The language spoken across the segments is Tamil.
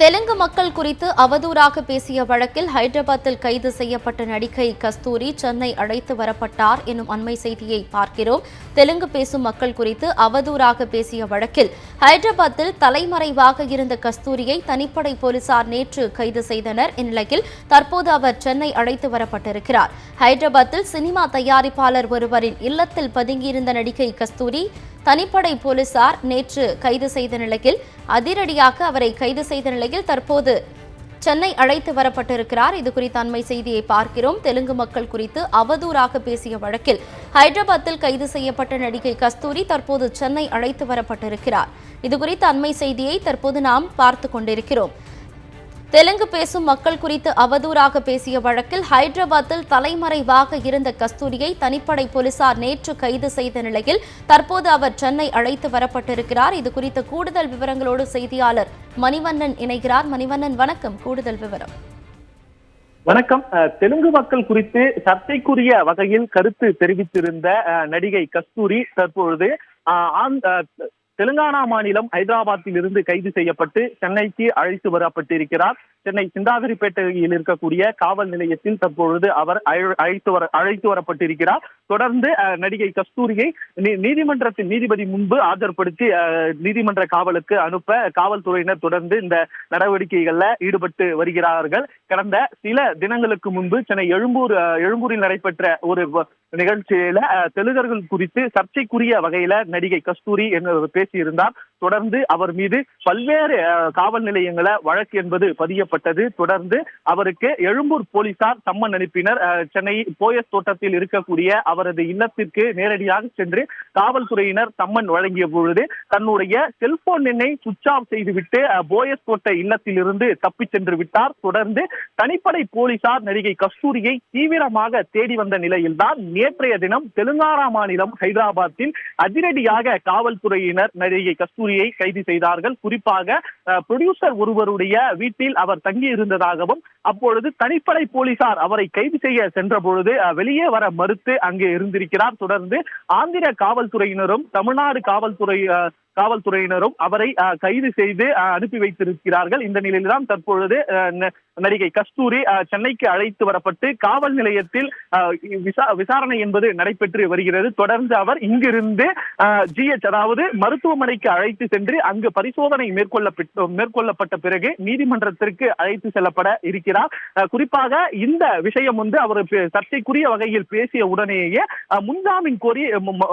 தெலுங்கு மக்கள் குறித்து அவதூறாக பேசிய வழக்கில் ஹைதராபாத்தில் கைது செய்யப்பட்ட நடிகை கஸ்தூரி சென்னை அழைத்து வரப்பட்டார் எனும் அண்மை செய்தியை பார்க்கிறோம். தெலுங்கு பேசும் மக்கள் குறித்து அவதூறாக பேசிய வழக்கில் ஹைதராபாத்தில் தலைமறைவாக இருந்த கஸ்தூரியை தனிப்படை போலீசார் நேற்று கைது செய்தனர். இந்நிலையில் தற்போது அவர் சென்னை அழைத்து வரப்பட்டிருக்கிறார். ஹைதராபாத்தில் சினிமா தயாரிப்பாளர் ஒருவரின் இல்லத்தில் பதுங்கியிருந்த நடிகை கஸ்தூரி தனிப்படை போலீசார் நேற்று கைது செய்த நிலையில் அதிரடியாக அவரை கைது செய்த நிலையில் தற்போது சென்னை அழைத்து வரப்பட்டிருக்கிறார். இது குறித்த அண்மை செய்தியை பார்க்கிறோம். தெலுங்கு மக்கள் குறித்து அவதூறாக பேசிய வழக்கில் ஹைதராபாத்தில் கைது செய்யப்பட்ட நடிகை கஸ்தூரி தற்போது சென்னை அழைத்து வரப்பட்டிருக்கிறார். இது குறித்த அண்மை செய்தியை தற்போது நாம் பார்த்து கொண்டிருக்கிறோம். தெலுங்கு பேசும் மக்கள் குறித்து அவதூறாக பேசிய வழக்கில் ஹைதராபாத்தில் தலைமறைவாக இருந்த கஸ்தூரியை தனிப்படை போலீசார் நேற்று கைது செய்த நிலையில் தற்போது அவர் சென்னை அழைத்து வரப்பட்டிருக்கிறார். இது குறித்த கூடுதல் விவரங்களோடு செய்தியாளர் மணிவண்ணன் இணைகிறார். மணிவண்ணன் வணக்கம். கூடுதல் விவரம். வணக்கம். அஹ், தெலுங்கு மக்கள் குறித்து சர்ச்சைக்குரிய வகையில் கருத்து தெரிவித்திருந்த அஹ், நடிகை கஸ்தூரி தற்பொழுது தெலுங்கானா மாநிலம் ஹைதராபாத்தில் இருந்து கைது செய்யப்பட்டு சென்னைக்கு அழைத்து வரப்பட்டிருக்கிறார். சென்னை சிந்தாதிரிப்பேட்டையில் இருக்கக்கூடிய காவல் நிலையத்தில் தற்பொழுது அவர் அழைத்து வர அழைத்து வரப்பட்டிருக்கிறார். தொடர்ந்து நடிகை கஸ்தூரியை நீ- நீதிமன்றத்தின் நீதிபதி முன்பு ஆஜர்படுத்தி நீதிமன்ற காவலுக்கு அனுப்ப காவல்துறையினர் தொடர்ந்து இந்த நடவடிக்கைகள்ல ஈடுபட்டு வருகிறார்கள். கடந்த சில தினங்களுக்கு முன்பு சென்னை எழும்பூர் எழும்பூரில் நடைபெற்ற ஒரு வ- நிகழ்ச்சியில தெலுங்கர்கள் குறித்து சர்ச்சைக்குரிய வகையில நடிகை கஸ்தூரி என்பவர் பேசியிருந்தார். தொடர்ந்து அவர் மீது பல்வேறு காவல் நிலையங்கள வழக்கு என்பது பதியப்பட்டது. தொடர்ந்து அவருக்கு எழும்பூர் போலீசார் சம்மன் அனுப்பினர். சென்னை போயஸ் தோட்டத்தில் இருக்கக்கூடிய அவரது இல்லத்திற்கு நேரடியாக சென்று காவல்துறையினர் சம்மன் வழங்கிய பொழுது தன்னுடைய செல்போன் எண்ணை சுவிட்ச் ஆஃப் செய்துவிட்டு போயஸ் தோட்ட இல்லத்தில் இருந்து தப்பிச் சென்று விட்டார். தொடர்ந்து தனிப்படை போலீசார் நடிகை கஸ்தூரியை தீவிரமாக தேடி வந்த நிலையில்தான் நேற்றைய தினம் தெலுங்கானா மாநிலம் ஹைதராபாத்தில் அதிரடியாக காவல்துறையினர் நடிகை கஸ்தூரி கஸ்தூரியை கைது செய்தார்கள். குறிப்பாக ப்ரொடியூசர் ஒருவருடைய வீட்டில் அவர் தங்கி இருந்ததாகவும் அப்பொழுது தனிப்படை போலீசார் அவரை கைது செய்ய சென்ற பொழுது வெளியே வர மறுத்து அங்கே இருந்திருக்கிறார். தொடர்ந்து ஆந்திர காவல்துறையினரும் தமிழ்நாடு காவல்துறை காவல்துறையினரும் அவரை கைது செய்து அனுப்பி வைத்திருக்கிறார்கள். இந்த நிலையில்தான் தற்பொழுது நடிகை கஸ்தூரி சென்னைக்கு அழைத்து வரப்பட்டு காவல் நிலையத்தில் விசாரணை என்பது நடைபெற்று வருகிறது. தொடர்ந்து அவர் இங்கிருந்து ஜிஎச் அதாவது மருத்துவமனைக்கு அழைத்து சென்று அங்கு பரிசோதனை மேற்கொள்ளப்பட்டு மேற்கொள்ளப்பட்ட பிறகு நீதிமன்றத்திற்கு அழைத்து செல்லப்பட இருக்கிறார். குறிப்பாக இந்த விஷயம் வந்து அவர் சர்ச்சைக்குரிய வகையில் பேசிய உடனேயே முன்ஜாமீன் கோரி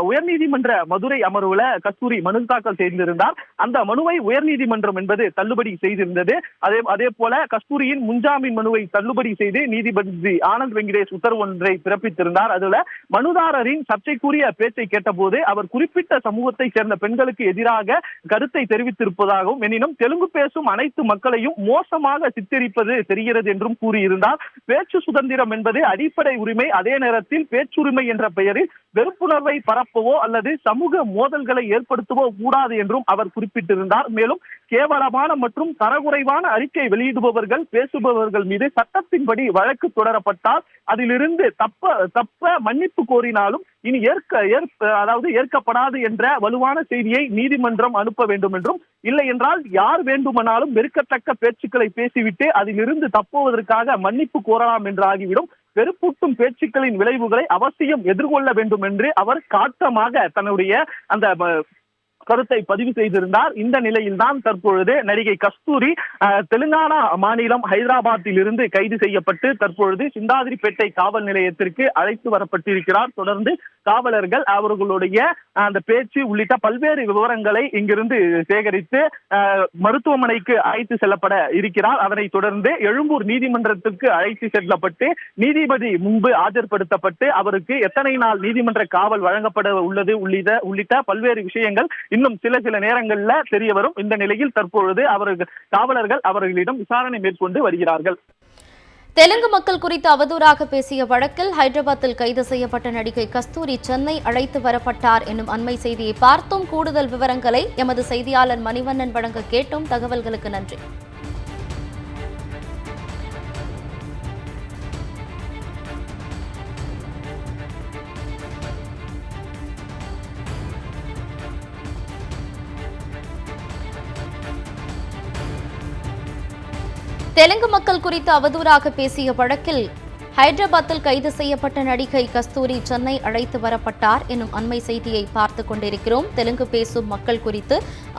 உயர்நீதிமன்ற மதுரை அமர்வுல கஸ்தூரி மனு தாக்கல் செய்திருந்தார். அந்த மனுவை உயர்நீதிமன்றம் என்பது தள்ளுபடி செய்திருந்தது. அதே அதே போல கஸ்தூரியின் முன்ஜாமீன் மனுவை தள்ளுபடி செய்து நீதிபதி ஆனந்த் வெங்கடேஷ் உத்தரவு ஒன்றை பிறப்பித்திருந்தார். அதுல மனுதாரரின் சர்ச்சைக்குரிய பேச்சை கேட்டபோது அவர் குறிப்பிட்ட சமூகத்தை சேர்ந்த பெண்களுக்கு எதிராக கருத்தை தெரிவித்திருப்பதாகவும் எனினும் தெலுங்கு பேசும் அனைத்து மக்களையும் மோசமாக சித்தரிப்பது தெரிகிறது என்றும் கூறியிருந்தார். பேச்சு சுதந்திரம் என்பது அடிப்படை உரிமை. அதே நேரத்தில் பேச்சுரிமை என்ற பெயரில் வெறுப்புணர்வை பரப்பவோ அல்லது சமூக மோதல்களை ஏற்படுத்தவோ கூட கூடாது என்றும் அவர் குறிப்பிட்டிருந்தார். மேலும் கேவலமான மற்றும் தரகுறைவான அறிக்கை வெளியிடுபவர்கள் பேசுபவர்கள் மீது சட்டத்தின்படி வழக்கு தொடரப்பட்டால் அதிலிருந்து தப்ப தப்ப மன்னிப்பு கோரினாலும் இனி ஏற்க ஏற்க அதாவது ஏற்கப்படாது என்ற வலுவான செய்தியை நீதிமன்றம் அனுப்ப வேண்டும் என்றும் இல்லை என்றால் யார் வேண்டுமானாலும் வெறுக்கத்தக்க பேச்சுக்களை பேசிவிட்டு அதிலிருந்து தப்புவதற்காக மன்னிப்பு கோரலாம் என்று ஆகிவிடும் வெறுப்பூட்டும் பேச்சுக்களின் விளைவுகளை அவசியம் எதிர்கொள்ள வேண்டும் என்று அவர் காட்டமாக தன்னுடைய அந்த கருத்தை பதிவு செய்திருந்தார். இந்த நிலையில்தான் தற்பொழுது நடிகை கஸ்தூரி தெலுங்கானா மாநிலம் ஹைதராபாத்தில் இருந்து கைது செய்யப்பட்டு தற்பொழுது சிந்தாதிரிப்பேட்டை காவல் நிலையத்திற்கு அழைத்து வரப்பட்டிருக்கிறார். தொடர்ந்து காவலர்கள் அவர்களுடைய அந்த பேச்சு உள்ளிட்ட பல்வேறு விவரங்களை இங்கிருந்து சேகரித்து மருத்துவமனைக்கு அழைத்து செல்லப்பட இருக்கிறார். அதனைத் தொடர்ந்து எழும்பூர் நீதிமன்றத்திற்கு அழைத்து செல்லப்பட்டு நீதிபதி முன்பு ஆஜர்படுத்தப்பட்டு அவருக்கு எத்தனை நாள் நீதிமன்ற காவல் வழங்கப்பட உள்ளது உள்ளிட்ட உள்ளிட்ட பல்வேறு விஷயங்கள் இன்னும் சில சில நேரங்கள்ல தெரிய வரும். இந்த நிலையில் தற்பொழுது அவர்கள் காவலர்கள் அவர்களிடம் விசாரணை மேற்கொண்டு வருகிறார்கள். தெலுங்கு மக்கள் குறித்து அவதூறாக பேசிய வழக்கில் ஹைதராபாத்தில் கைது செய்யப்பட்ட நடிகை கஸ்தூரி சென்னை அழைத்து வரப்பட்டார் என்னும் அண்மை செய்தியை பார்த்தோம் கூடுதல் விவரங்களை எமது செய்தியாளர் மணிவண்ணன் வழங்க கேட்டோம். தகவல்களுக்கு நன்றி. தெலுங்கு மக்கள் குறித்து அவதூறாக பேசிய வழக்கில் ஹைதராபாத்தில் கைது செய்யப்பட்ட நடிகை கஸ்தூரி சென்னை அழைத்து வரப்பட்டார் எனும் அண்மை செய்தியை பார்த்து கொண்டிருக்கிறோம். தெலுங்கு பேசும் மக்கள் குறித்து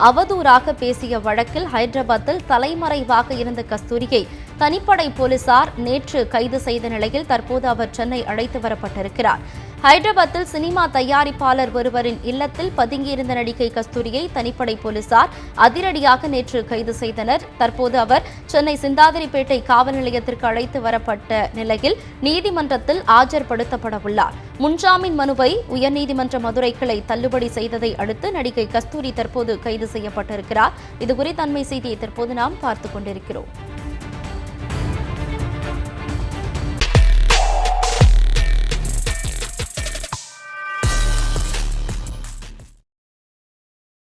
அவதூறாக பேசிய வழக்கில் ஹைதராபாத்தில் தலைமறைவாக இருந்த கஸ்தூரியை தனிப்படை போலீசார் நேற்று கைது செய்த நிலையில் தற்போது அவர் சென்னை அழைத்து வரப்பட்டிருக்கிறார். ஹைதராபாத்தில் சினிமா தயாரிப்பாளர் ஒருவரின் இல்லத்தில் பதுங்கியிருந்த நடிகை கஸ்தூரியை தனிப்படை போலீசார் அதிரடியாக நேற்று கைது செய்தனர். தற்போது அவர் சென்னை சிந்தாதிரிப்பேட்டை காவல் நிலையத்திற்கு அழைத்து வரப்பட்ட நிலையில் நீதிமன்றத்தில் ஆஜர்படுத்தப்பட உள்ளார் முன்ஜாமீன் மனுவை உயர்நீதிமன்ற மதுரை கிளை தள்ளுபடி செய்ததை அடுத்து நடிகை கஸ்தூரி தற்போது கைது செய்யப்பட்டிருக்கிறார். இதுகுறித்த அண்மை செய்தியை தற்போது நாம் பார்த்துக் கொண்டிருக்கிறோம்.